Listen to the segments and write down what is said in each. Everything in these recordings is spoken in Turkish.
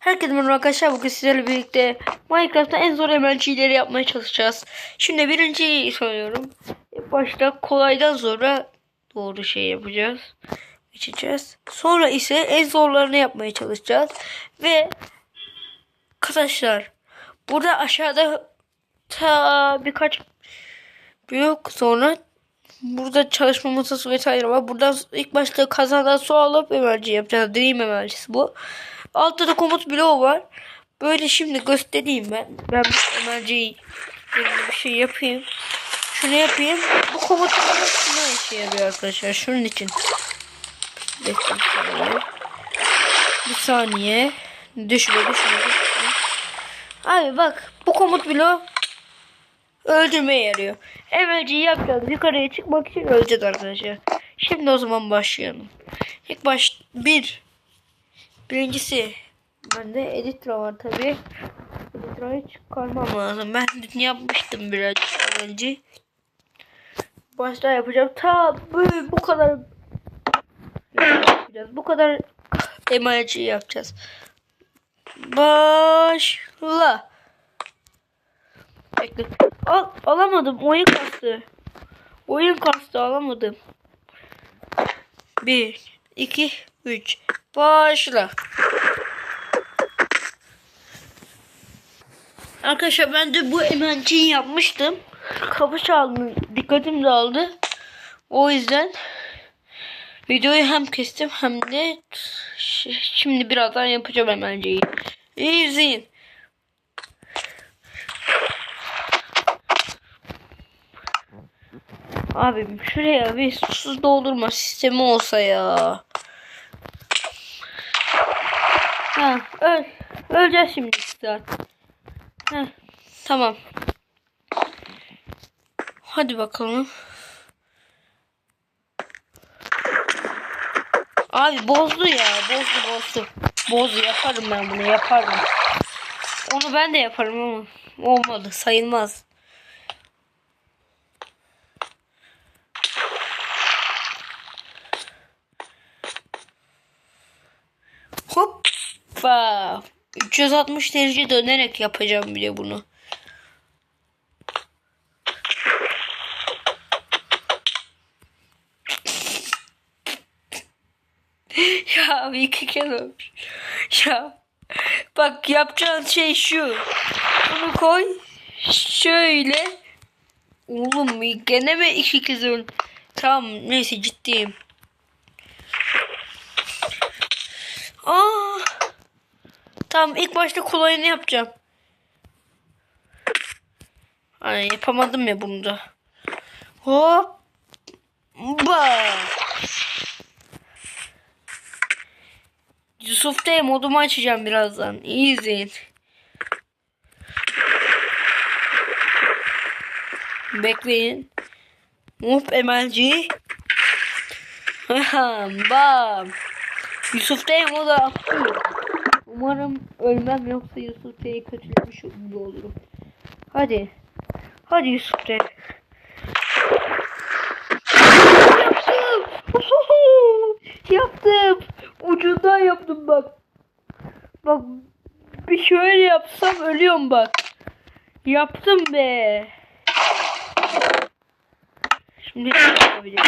Herkese merhaba arkadaşlar. Bugün sizlerle birlikte Minecraft'ta en zor emelcileri yapmaya çalışacağız. Şimdi birinciyi soruyorum. Başta kolaydan sonra doğru şey yapacağız. Geçeceğiz. Sonra ise en zorlarını yapmaya çalışacağız. Ve arkadaşlar burada aşağıda ta birkaç blok sonra burada çalışma masası vesaire var. Buradan ilk başta kazandan su alıp emelci yapacağız. Dream emelcisi bu. Altta da komut bloğu var. Böyle şimdi göstereyim ben. Ben bu emelciyi bir şey yapayım. Şunu yapayım. Bu komut şuna işe yarıyor arkadaşlar. Şunun için. Bekleyin şöyle. Bir saniye. Düşme düşme. Abi bak bu komut bloğu öldürmeye yarıyor. Emelciyi yapacağız. Yukarıya çıkmak için öleceğiz arkadaşlar. Şimdi o zaman başlayalım. İlk baş bir Birincisi bende Editra var tabi. Editra'yı çıkarmam lazım. Ben dün yapmıştım birazcık önce. Başta yapacağım. Ta bu, kadar yapacağız. Bu kadar emalci yapacağız. Başla. Bekle. Al, alamadım. Oyun kastı. Oyun kastı alamadım. Bir, iki, üç. Başla. Arkadaşlar ben de bu emenciyi yapmıştım. Kapı çaldı. Dikkatim dağıldı. O yüzden videoyu hem kestim hem de şimdi birazdan yapacağım emenciyi. İyi izleyin. Abim şuraya bir susuz doldurma sistemi olsa ya. Ha, öl. Öleceğiz şimdi zaten. Heh, tamam. Hadi bakalım. Abi bozdu ya. Bozdu bozdu. Bozdu yaparım ben bunu yaparım. Onu ben de yaparım ama olmadı sayılmaz. Hoppa. 360 derece dönerek yapacağım bile bunu. ya abi iki kere olmuş. Ya bak yapacağın şey şu. Bunu koy. Şöyle. Oğlum gene mi iki kez öl? Tamam neyse ciddiyim. Aa. Tamam ilk başta kolayını yapacağım. Ay yapamadım ya bunu da. Hop. Ba. Yusuf Bey modumu açacağım birazdan. İyi izleyin. Bekleyin. Hop emelci. Bam. Yusuf Bey modu. Umarım ölmem yoksa Yusuf Bey'i kötülemiş gibi olurum. Hadi. Hadi Yusuf Bey. Yaptım. yaptım. Ucundan yaptım bak. Bak bir şöyle yapsam ölüyorum bak. Yaptım be. Şimdi yapabilirim?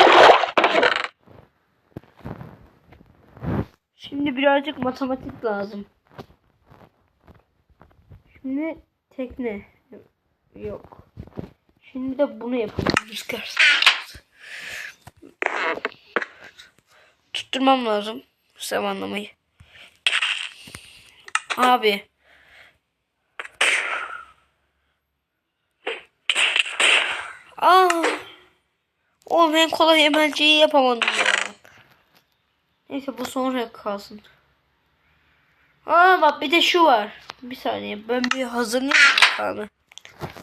Şimdi birazcık matematik lazım. Şimdi tekne yok. Şimdi de bunu yapalım rüzgar. Tutturmam lazım zamanlamayı. Abi. Aa. Oğlum en kolay emelciyi yapamadım ya. Neyse bu sonra kalsın. Aa bak bir de şu var. Bir saniye ben bir hazırlayayım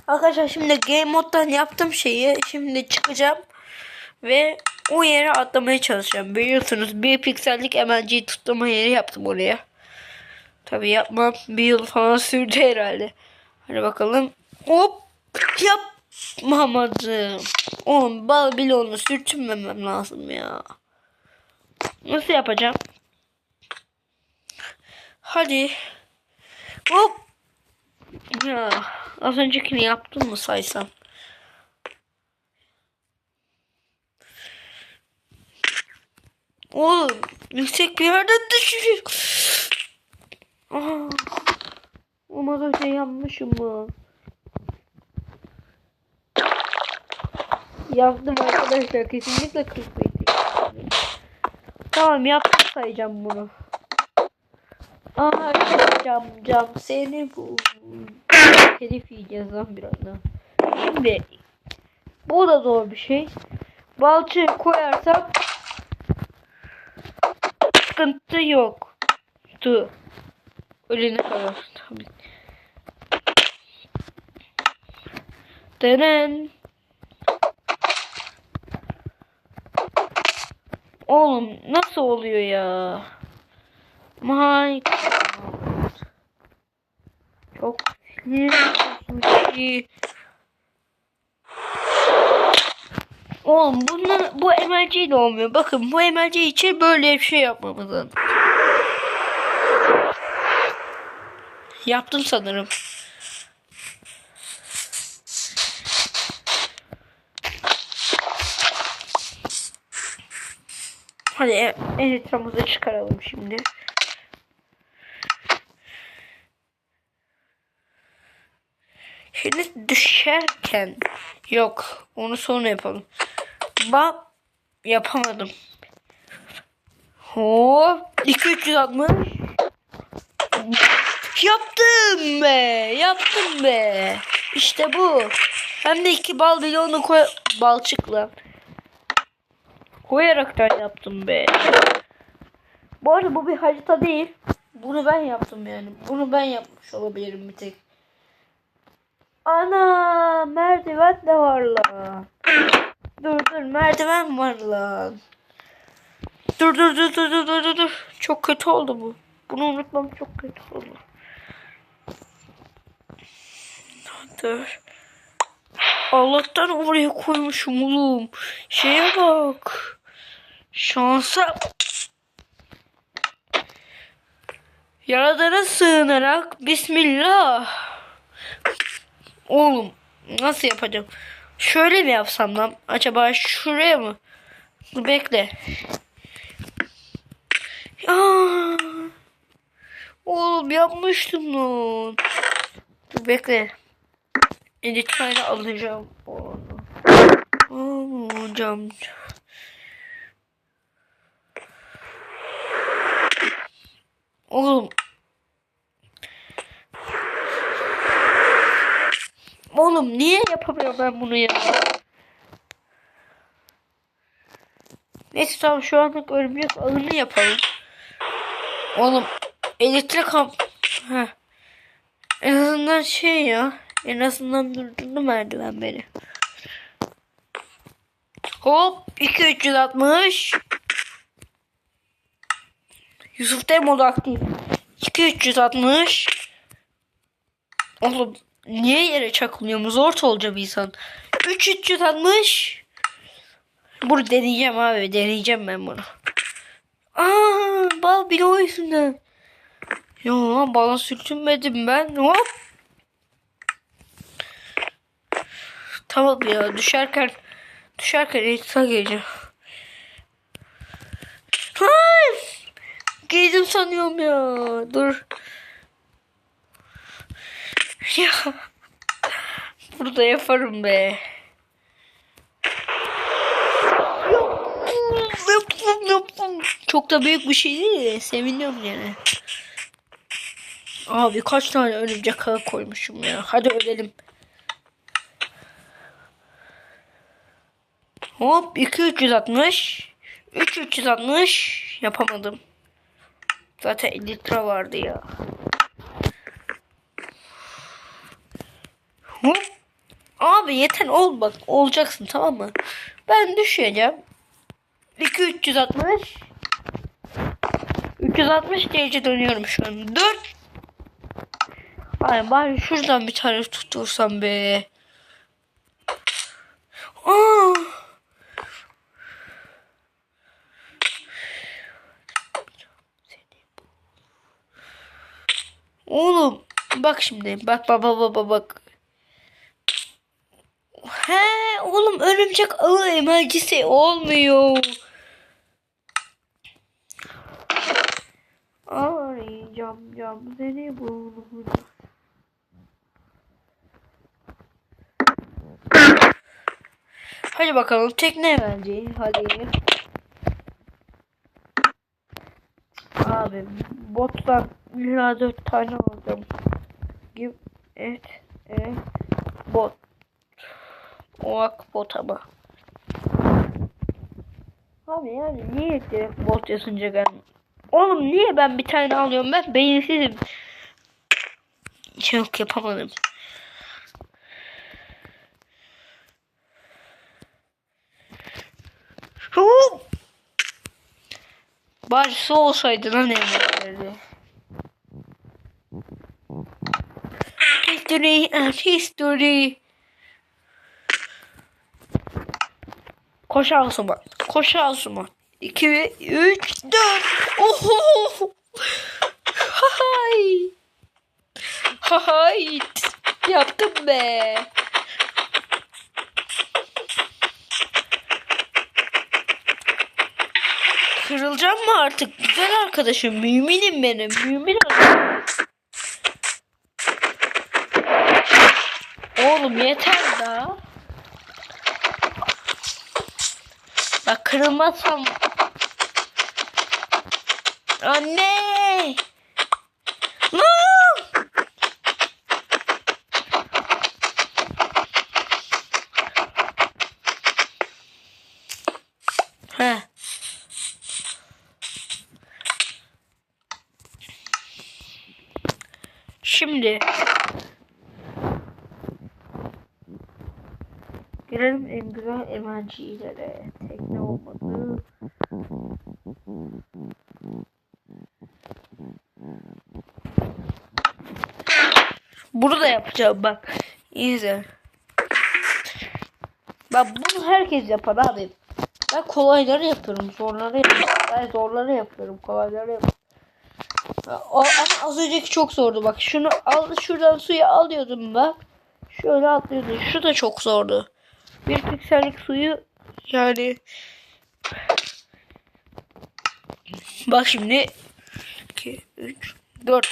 Arkadaşlar şimdi game moddan yaptım şeyi. Şimdi çıkacağım. Ve o yere atlamaya çalışacağım. Biliyorsunuz bir piksellik emelciyi tutlama yeri yaptım oraya. Tabi yapmam bir yıl falan sürdü herhalde. Hadi bakalım. Hop yapmamadım. Oğlum bal bile onu sürtünmemem lazım ya. Nasıl yapacağım? Hadi. Hop. Ya az öncekini yaptın mı saysam? Oğlum yüksek bir yerden düşürüyor. Aa, olmaz öyle şey yapmışım mı? Yaptım arkadaşlar kesinlikle 40 Tamam yaptım sayacağım bunu. Aa cam cam seni bu. Telif yiyeceğiz lan birazdan. Şimdi bu da zor bir şey. Balçığı koyarsam sıkıntı yok. Tu. Ölene kadar tabii. Denen. Oğlum nasıl oluyor ya? My God. Çok sinir. Oğlum bunlar, bu MLG de olmuyor. Bakın bu MLG için böyle bir şey yapmamız lazım. Yaptım sanırım. Hadi elitramızı çıkaralım şimdi. Şimdi düşerken yok onu sonra yapalım. Bak yapamadım. Hop 2 360 Yaptım be yaptım be İşte bu hem de iki bal bidonu koy balçıkla koyaraktan yaptım be bu arada bu bir harita değil bunu ben yaptım yani bunu ben yapmış olabilirim bir tek Ana merdiven de var lan. Dur dur merdiven var lan. Dur dur dur dur dur dur dur. Çok kötü oldu bu. Bunu unutmam çok kötü oldu. Dur. Allah'tan oraya koymuşum oğlum. Şeye bak. Şansa. Yaradana sığınarak Bismillah. Oğlum nasıl yapacağım? Şöyle mi yapsam lan? Acaba şuraya mı? Bekle. Aa, oğlum yapmıştım lan. Dur bekle. Editörü alacağım. Onu. Alacağım. Oğlum Oğlum niye yapamıyorum ben bunu ya? Neyse tamam şu anlık örümcek ağını yapalım. Oğlum elektrik. Heh. En azından şey ya. En azından durdurdu merdiven beni. Hop 2 360. Yusuf da modu aktif. 2 360. Oğlum Niye yere çakılıyoruz? Orta olacak bir insan. 3 360. Bunu deneyeceğim abi. Deneyeceğim ben bunu. Aa, bal bir o yüzünden. Ya bana sürtünmedim ben. Hop. Tamam ya düşerken düşerken etkisa geleceğim. Hayır. Giydim sanıyorum ya. Dur. Ya. Burada yaparım be. Çok da büyük bir şey değil de seviniyorum yani. Abi kaç tane örümcek ağı koymuşum ya. Hadi ölelim. Hop 2 360. 3 360 yapamadım. Zaten 50 litre vardı ya. Hop. Abi yeter ol bak olacaksın tamam mı? Ben düşeceğim. 2 360 360 derece dönüyorum şu an. 4 Ay bari şuradan bir tane tutursam be. Aa. Oğlum Bak şimdi. Bak bak bak bak bak. He oğlum örümcek ağı emercisi olmuyor. Arayacağım cam seni burada. Hadi bakalım tekne bence. Hadi. Abi bottan illa dört tane aldım. Give it a bot. Oak bot ama. Abi yani niye direkt bot yazınca ben... Oğlum niye ben bir tane alıyorum ben beyinsizim. Yok yapamadım. Su olsaydı lan emretleri. History and history. Koş Asuman. Koş Asuman. 2, 3, 4. Oho. Hay. Hay. Yaptım be. Kırılacağım mı artık? Güzel arkadaşım. Müminim benim. Mümin arkadaşım. Oğlum yeter daha. Bak kırılmazsam. Anne. Lan! Heh. Şimdi Gelelim en güzel emercilere. Tekne olmadı. Bunu da yapacağım bak. İzle. Bak bunu herkes yapar abi. Ben kolayları yapıyorum. Zorları yapıyorum. Ben zorları yapıyorum. Kolayları yapıyorum. Ama az önceki çok zordu bak. Şunu al şuradan suyu alıyordum bak. Şöyle atlıyordum. Şu da çok zordu. Bir piksellik suyu yani Bak şimdi 2 3 4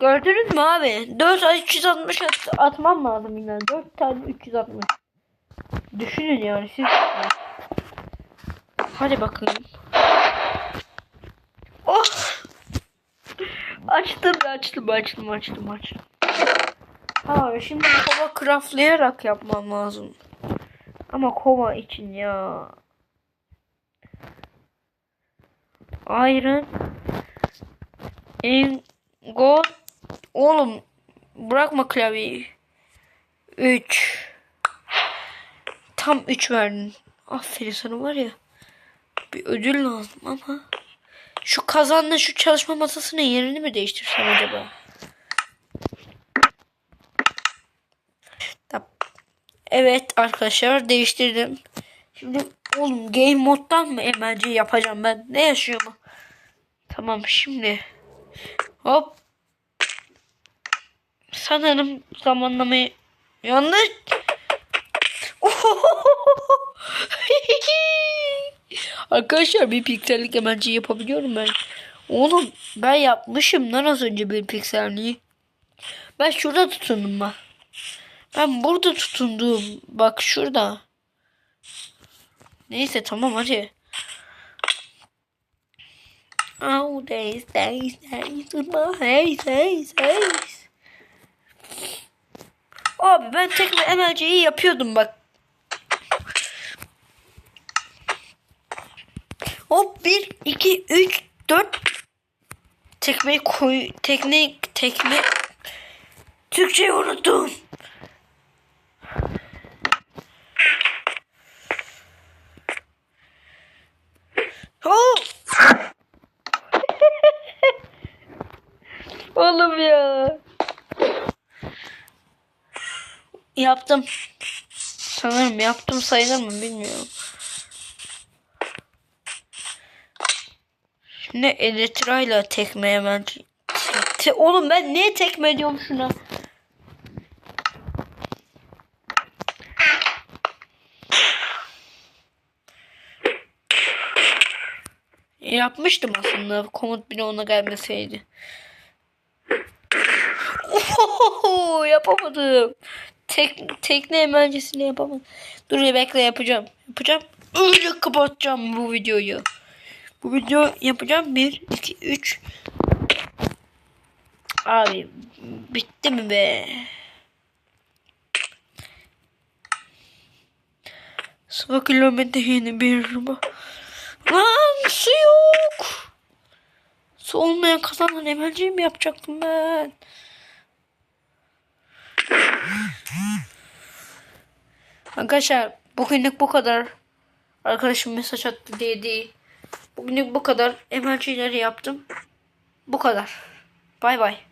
Gördünüz mü abi? 4 ay 360 at, atmam lazım yine. 4 tane 360. Düşünün yani siz. Hadi bakalım. Oh! Açtım açtım açtım açtım açtım. Ha şimdi kova craftlayarak yapmam lazım. Ama kova için ya. Iron Ingot Oğlum bırakma klavyeyi. 3 Tam 3 verdin. Aferin sana var ya. Bir ödül lazım ama. Şu kazanla şu çalışma masasının yerini mi değiştirsem acaba? Evet arkadaşlar değiştirdim. Şimdi oğlum game moddan mı emelci yapacağım ben? Ne yaşıyorum? Tamam şimdi. Hop. Sanırım zamanlamayı yanlış. Arkadaşlar bir piksellik emelci yapabiliyorum ben. Oğlum ben yapmışım lan az önce bir pikselliği. Ben şurada tutundum bak. Ben burada tutundum. Bak şurada. Neyse tamam hadi. Oh days days days days days days. Abi ben tekme emelciyi yapıyordum bak. Hop 1 2 3 4 tekmeyi koy tekne tekme Türkçeyi unuttum. Oğlum ya. Yaptım. Sanırım yaptım sayılır mı bilmiyorum. Şimdi Elytra'yla tekme hemen Te- oğlum ben niye tekme ediyorum şuna? Yapmıştım aslında komut bile ona gelmeseydi. Ohoho, yapamadım. Tek, tekne emercesini yapamadım. Dur ya bekle yapacağım. Yapacağım. Öyle kapatacağım bu videoyu. Bu video yapacağım. 1, 2, 3. Abi bitti mi be? Sıvı kilometre yeni bir araba. Lan su yok. Su olmayan kazandan emelciyi mi yapacaktım ben? Arkadaşlar bugünlük bu kadar. Arkadaşım mesaj attı değil. Bugünlük bu kadar. Emelcileri yaptım. Bu kadar. Bay bay.